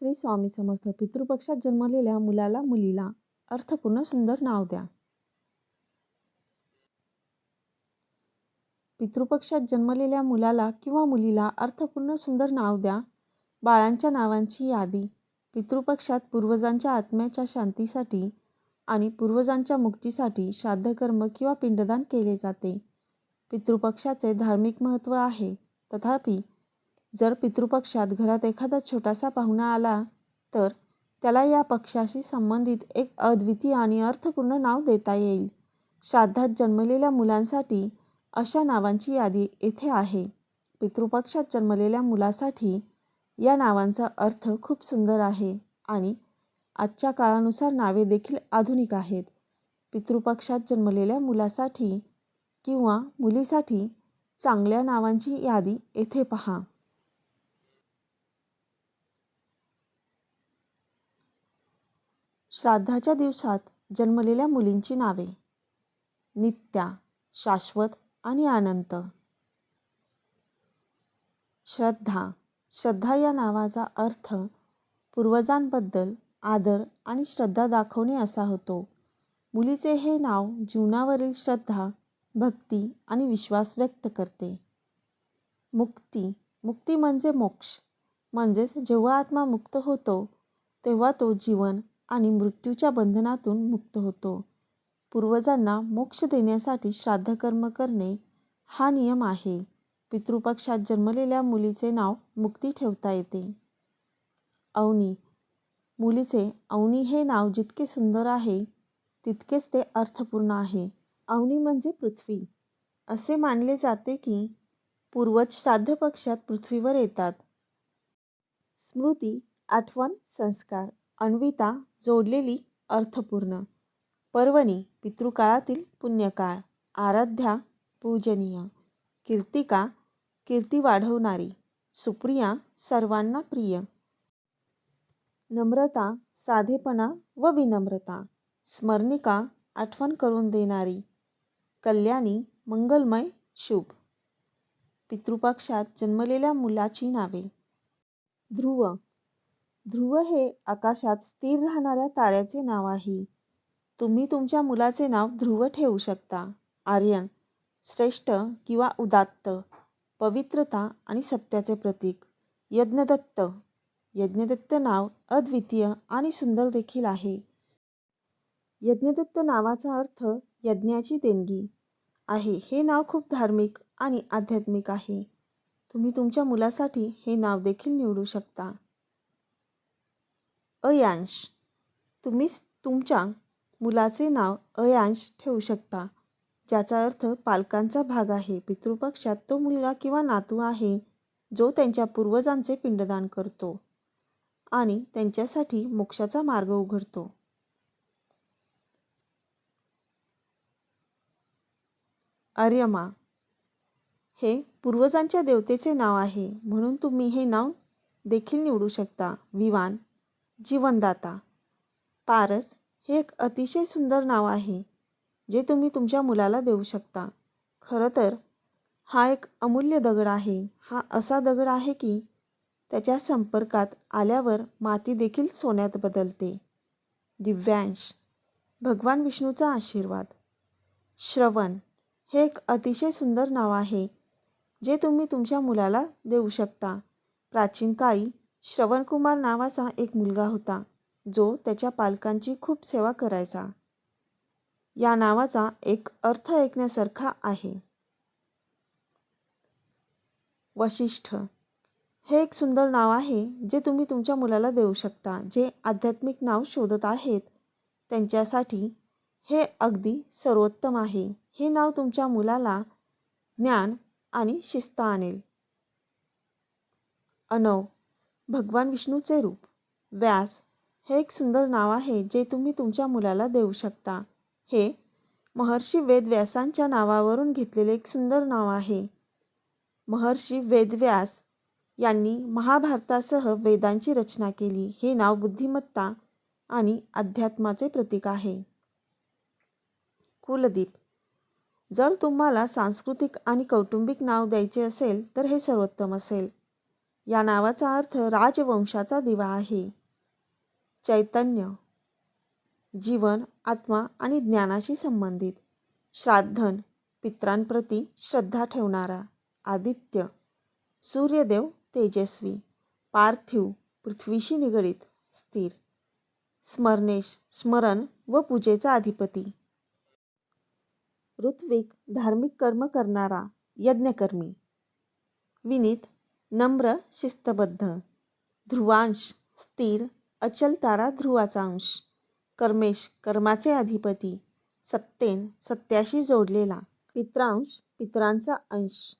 श्री स्वामी समर्थ पितृपक्षात जन्मलेल्या मुलाला मुलीला. अर्थपूर्ण सुंदर नाव द्या. पितृपक्षात जन्मलेल्या मुलाला किंवा मुलीला अर्थपूर्ण सुंदर नाव द्या. बाळांच्या नावांची यादी. पितृपक्षात पूर्वजांच्या आत्म्याच्या शांतीसाठी आणि पूर्वजांच्या मुक्तीसाठी श्राद्धकर्म किंवा पिंडदान केले जाते. पितृपक्षाचे धार्मिक महत्त्व आहे. तथापि जर पितृपक्षात घरात एखादा छोटासा पाहुणा आला तर त्याला या पक्षाशी संबंधित एक अद्वितीय आणि अर्थपूर्ण नाव देता येईल. श्राद्धात जन्मलेल्या मुलांसाठी अशा नावांची यादी येथे आहे. पितृपक्षात जन्मलेल्या मुलासाठी या नावांचा अर्थ खूप सुंदर आहे आणि आजच्या काळानुसार नावे देखील आधुनिक आहेत. पितृपक्षात जन्मलेल्या मुलासाठी किंवा मुलीसाठी चांगल्या नावांची यादी येथे पहा. श्राद्धाच्या दिवसात जन्मलेल्या मुलींची नावे. नित्या शाश्वत आणि अनंत. श्रद्धा. श्रद्धा या नावाचा अर्थ पूर्वजांबद्दल आदर आणि श्रद्धा दाखवणे असा होतो. मुलीचे हे नाव जीवनावरील श्रद्धा भक्ती आणि विश्वास व्यक्त करते. मुक्ती. मुक्ती म्हणजे मोक्ष. म्हणजेच जेव्हा आत्मा मुक्त होतो तेव्हा तो जीवन आणि मृत्यूच्या बंधनातून मुक्त होतो. पूर्वजांना मोक्ष देण्यासाठी श्राद्धकर्म करणे हा नियम आहे. पितृपक्षात जन्मलेल्या मुलीचे नाव मुक्ती ठेवता येते. अवनी. मुलीचे अवनी हे नाव जितके सुंदर आहे तितकेच ते अर्थपूर्ण आहे. अवनी म्हणजे पृथ्वी. असे मानले जाते की पूर्वज श्राद्ध पक्षात पृथ्वीवर येतात. स्मृती आठवण संस्कार. अन्विता जोडलेली अर्थपूर्ण. पर्वणी पितृकाळातील पुण्यकाळ. आराध्या पूजनीय. कीर्तिका कीर्ती वाढवणारी. सुप्रिया सर्वांना प्रिय. नम्रता साधेपणा व विनम्रता. स्मरणिका आठवण करून देणारी. कल्याणी मंगलमय शुभ. पितृपक्षात जन्मलेल्या मुलाची नावे. ध्रुव ध्रुव हे आकाशात स्थिर राहणाऱ्या ताऱ्याचे नाव आहे. तुम्ही तुमच्या मुलाचे नाव ध्रुव ठेवू शकता. आर्यन श्रेष्ठ किंवा उदात्त पवित्रता आणि सत्याचे प्रतीक. यज्ञदत्त यज्ञदत्त नाव अद्वितीय आणि सुंदर देखील आहे. यज्ञदत्त नावाचा अर्थ यज्ञाची देणगी आहे. हे नाव खूप धार्मिक आणि आध्यात्मिक आहे. तुम्ही तुमच्या मुलासाठी हे नाव देखील निवडू शकता. अयांश तुम्ही तुमच्या मुलाचे नाव अयांश ठेवू शकता ज्याचा अर्थ पालकांचा भाग आहे. पितृपक्षात तो मुलगा किंवा नातू आहे जो त्यांच्या पूर्वजांचे पिंडदान करतो आणि त्यांच्यासाठी मोक्षाचा मार्ग उघडतो. आर्यमा हे पूर्वजांच्या देवतेचे नाव आहे म्हणून तुम्ही हे नाव देखील निवडू शकता. विवान जीवनदाता. पारस हे एक अतिशय सुंदर नाव आहे जे तुम्ही तुमच्या मुलाला देऊ शकता. खरं तर हा एक अमूल्य दगड आहे. हा असा दगड आहे की त्याच्या संपर्कात आल्यावर माती देखील सोन्यात बदलते. दिव्यांश भगवान विष्णूचा आशीर्वाद. श्रवण हे एक अतिशय सुंदर नाव आहे जे तुम्ही तुमच्या मुलाला देऊ शकता. प्राचीन काळी श्रवणकुमार नावाचा एक मुलगा होता जो त्याच्या पालकांची खूप सेवा करायचा. या नावाचा एक अर्थ ऐकण्यासारखा आहे. वशिष्ठ. हे एक सुंदर नाव आहे जे तुम्ही तुमच्या मुलाला देऊ शकता जे आध्यात्मिक नाव शोधत आहेत. त्यांच्यासाठी हे अगदी सर्वोत्तम आहे. हे नाव तुमच्या मुलाला ज्ञान आणि शिस्त आणेल. अनव. भगवान विष्णूचे रूप. व्यास हे एक सुंदर नाव आहे जे तुम्ही तुमच्या मुलाला देऊ शकता. हे महर्षी वेदव्यासांच्या नावावरून घेतलेले एक सुंदर नाव आहे. महर्षी वेदव्यास यांनी महाभारतासह वेदांची रचना केली. हे नाव बुद्धिमत्ता आणि अध्यात्माचे प्रतीक आहे. कुलदीप जर तुम्हाला सांस्कृतिक आणि कौटुंबिक नाव द्यायचे असेल तर हे सर्वोत्तम असेल. या नावाचा अर्थ राजवंशाचा दिवा आहे. चैतन्य जीवन आत्मा आणि ज्ञानाशी संबंधित. श्राद्धन पित्रांप्रती श्रद्धा ठेवणारा. आदित्य सूर्यदेव तेजस्वी. पार्थिव पृथ्वीशी निगडीत स्थिर. स्मरणेश स्मरण व पूजेचा अधिपती. ऋत्विक धार्मिक कर्म करणारा यज्ञकर्मी. विनीत नम्र शिस्तबद्ध. ध्रुवांश स्थिर अचल तारा ध्रुवाचा अंश. कर्मेश कर्माचे अधिपती. सत्तेन सत्याशी जोडलेला. पित्रांश पितरांचा अंश.